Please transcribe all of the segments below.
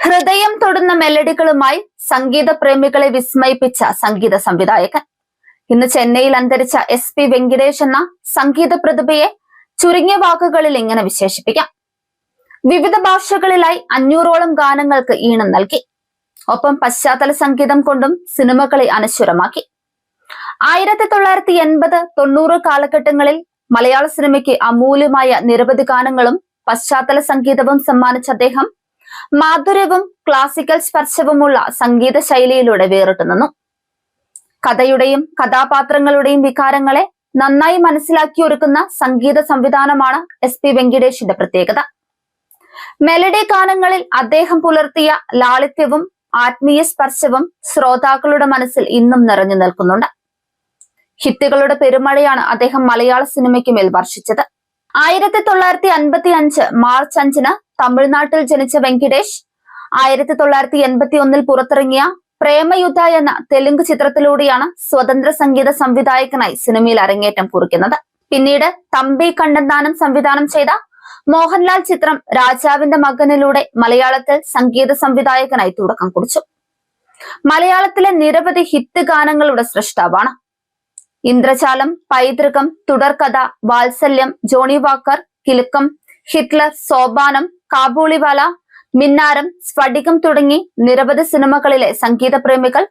ഹൃദയം തൊടുന്ന മെലഡികളുമായി സംഗീത പ്രേമികളെ വിസ്മയിപ്പിച്ച സംഗീത സംവിധായകൻ. ഇന്ന് ചെന്നൈയിൽ അന്തരിച്ച എസ് പി വെങ്കിടേഷ് എന്ന സംഗീത പ്രതിഭയെ ചുരുങ്ങിയ വാക്കുകളിൽ ഇങ്ങനെ വിശേഷിപ്പിക്കാം. വിവിധ ഭാഷകളിലായി അഞ്ഞൂറോളം ഗാനങ്ങൾക്ക് ഈണം നൽകി. ഒപ്പം പശ്ചാത്തല സംഗീതം കൊണ്ടും സിനിമകളെ അനശ്വരമാക്കി. ആയിരത്തി തൊള്ളായിരത്തി എൺപത് തൊണ്ണൂറ് കാലഘട്ടങ്ങളിൽ മലയാള സിനിമയ്ക്ക് അമൂല്യമായ നിരവധി ഗാനങ്ങളും പശ്ചാത്തല സംഗീതവും സമ്മാനിച്ച അദ്ദേഹം മാധുര്യവും ക്ലാസിക്കൽ സ്പർശവുമുള്ള സംഗീത ശൈലിയിലൂടെ വേറിട്ടു നിന്നു. കഥയുടെയും കഥാപാത്രങ്ങളുടെയും വികാരങ്ങളെ നന്നായി മനസ്സിലാക്കി ഒരുക്കുന്ന സംഗീത സംവിധാനമാണ് എസ് പി വെങ്കിടേഷിന്റെ പ്രത്യേകത. മെലഡി ഗാനങ്ങളിൽ അദ്ദേഹം പുലർത്തിയ ലാളിത്യവും ആത്മീയ സ്പർശവും ശ്രോതാക്കളുടെ മനസ്സിൽ ഇന്നും നിറഞ്ഞു നിൽക്കുന്നുണ്ട്. ഹിറ്റുകളുടെ പെരുമഴയാണ് അദ്ദേഹം മലയാള സിനിമയ്ക്ക് മേൽ വർഷിച്ചത്. ആയിരത്തി തൊള്ളായിരത്തി അൻപത്തി അഞ്ച് മാർച്ച് അഞ്ചിന് തമിഴ്നാട്ടിൽ ജനിച്ച വെങ്കിടേഷ് ആയിരത്തി തൊള്ളായിരത്തി എൺപത്തി ഒന്നിൽ പുറത്തിറങ്ങിയ പ്രേമയുദ്ധ എന്ന തെലുങ്ക് ചിത്രത്തിലൂടെയാണ് സ്വതന്ത്ര സംഗീത സംവിധായകനായി സിനിമയിൽ അരങ്ങേറ്റം കുറിക്കുന്നത്. പിന്നീട് തമ്പി കണ്ണന്താനം സംവിധാനം ചെയ്ത മോഹൻലാൽ ചിത്രം രാജാവിന്റെ മകനിലൂടെ മലയാളത്തിൽ സംഗീത സംവിധായകനായി തുടക്കം കുറിച്ചു. മലയാളത്തിലെ നിരവധി hit ഗാനങ്ങളുടെ സൃഷ്ടാവാണ് Indrajaalam Paithrukam Thudarkatha Vatsalyam Johnny Walker Kilukkam Hitler Sopanam Kabuliwala Minnaram Sphadikam തുടങ്ങി നിരവധി സിനിമകളിലെ സംഗീത പ്രേമികൾ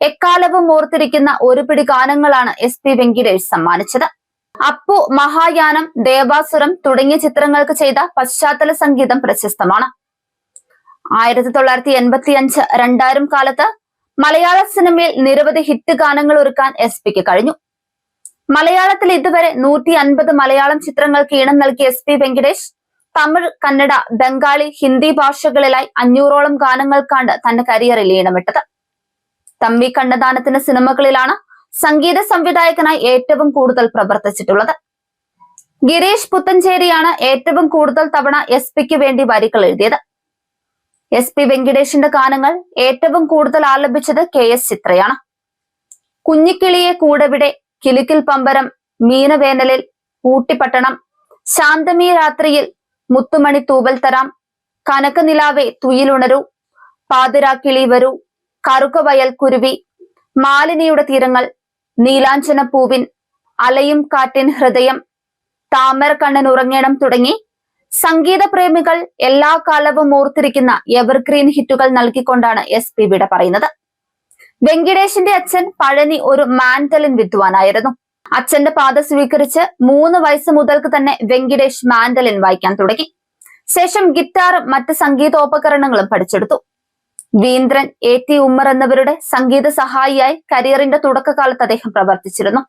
എക്കാലവും ഓർത്തിരിക്കുന്ന ഒരു പിടി ഗാനങ്ങളാണ് എസ് പി വെങ്കിടേഷ് സമ്മാനിച്ചത്. അപ്പു മഹായാനം ദേവാസുരം തുടങ്ങിയ ചിത്രങ്ങൾക്ക് ചെയ്ത പശ്ചാത്തല സംഗീതം പ്രശസ്തമാണ്. ആയിരത്തി തൊള്ളായിരത്തി എൺപത്തി അഞ്ച് രണ്ടായിരം കാലത്ത് മലയാള സിനിമയിൽ നിരവധി ഹിറ്റ് ഗാനങ്ങൾ ഒരുക്കാൻ എസ് പിക്ക് കഴിഞ്ഞു. മലയാളത്തിൽ ഇതുവരെ നൂറ്റി അൻപത് മലയാളം ചിത്രങ്ങൾക്ക് ഈണം നൽകിയ എസ് പി വെങ്കടേഷ് തമിഴ് കന്നഡ ബംഗാളി ഹിന്ദി ഭാഷകളിലായി അഞ്ഞൂറോളം ഗാനങ്ങൾക്കാണ് തന്റെ കരിയറിൽ ഈണമിട്ടത്. തമ്പി കണ്ണദാനത്തിന്റെ സിനിമകളിലാണ് സംഗീത സംവിധായകനായി ഏറ്റവും കൂടുതൽ പ്രവർത്തിച്ചിട്ടുള്ളത്. ഗിരീഷ് പുത്തഞ്ചേരിയാണ് ഏറ്റവും കൂടുതൽ തവണ എസ് പിക്ക് വേണ്ടി വരികൾ എഴുതിയത്. എസ് പി വെങ്കിടേഷിന്റെ ഗാനങ്ങൾ ഏറ്റവും കൂടുതൽ ആലപിച്ചത് കെ എസ് ചിത്രയാണ്. കുഞ്ഞിക്കിളിയെ കൂടെവിടെ കിലുക്കിൽ പമ്പരം മീനവേനലിൽ ഊട്ടിപ്പട്ടണം. ശാന്തമീ രാത്രിയിൽ മുത്തുമണി തൂവൽ തരാം. കനകനിലാവെ തുയിലുണരൂ പാതിരാക്കിളി വരൂ. കറുകവയൽ കുരുവി. മാലിനിയുടെ തീരങ്ങൾ നീലാഞ്ചന പൂവിൻ അലയും കാറ്റിൻ ഹൃദയം. താമരക്കണ്ണൻ കണ്ണൻ ഉറങ്ങണം തുടങ്ങി. സംഗീത പ്രേമികൾ എല്ലാ കാലവും ഓർത്തിരിക്കുന്ന എവർഗ്രീൻ ഹിറ്റുകൾ നൽകിക്കൊണ്ടാണ് എസ് പി വിട പറയുന്നത്. വെങ്കിടേഷിന്റെ അച്ഛൻ പഴനി ഒരു മാൻതലിൻ വിദ്വാനായിരുന്നു അച്ഛന്റെ പാത സ്വീകരിച്ച് മൂന്ന് വയസ്സ് മുതൽക്ക് തന്നെ വെങ്കിടേഷ് മാൻഡലിൻ വായിക്കാൻ തുടങ്ങി. ശേഷം ഗിറ്റാറും മറ്റ് സംഗീതോപകരണങ്ങളും പഠിച്ചെടുത്തു. വീന്ദ്രൻ എ ടി ഉമ്മർ എന്നിവരുടെ സംഗീത സഹായിയായി കരിയറിന്റെ തുടക്കകാലത്ത് അദ്ദേഹം പ്രവർത്തിച്ചിരുന്നു.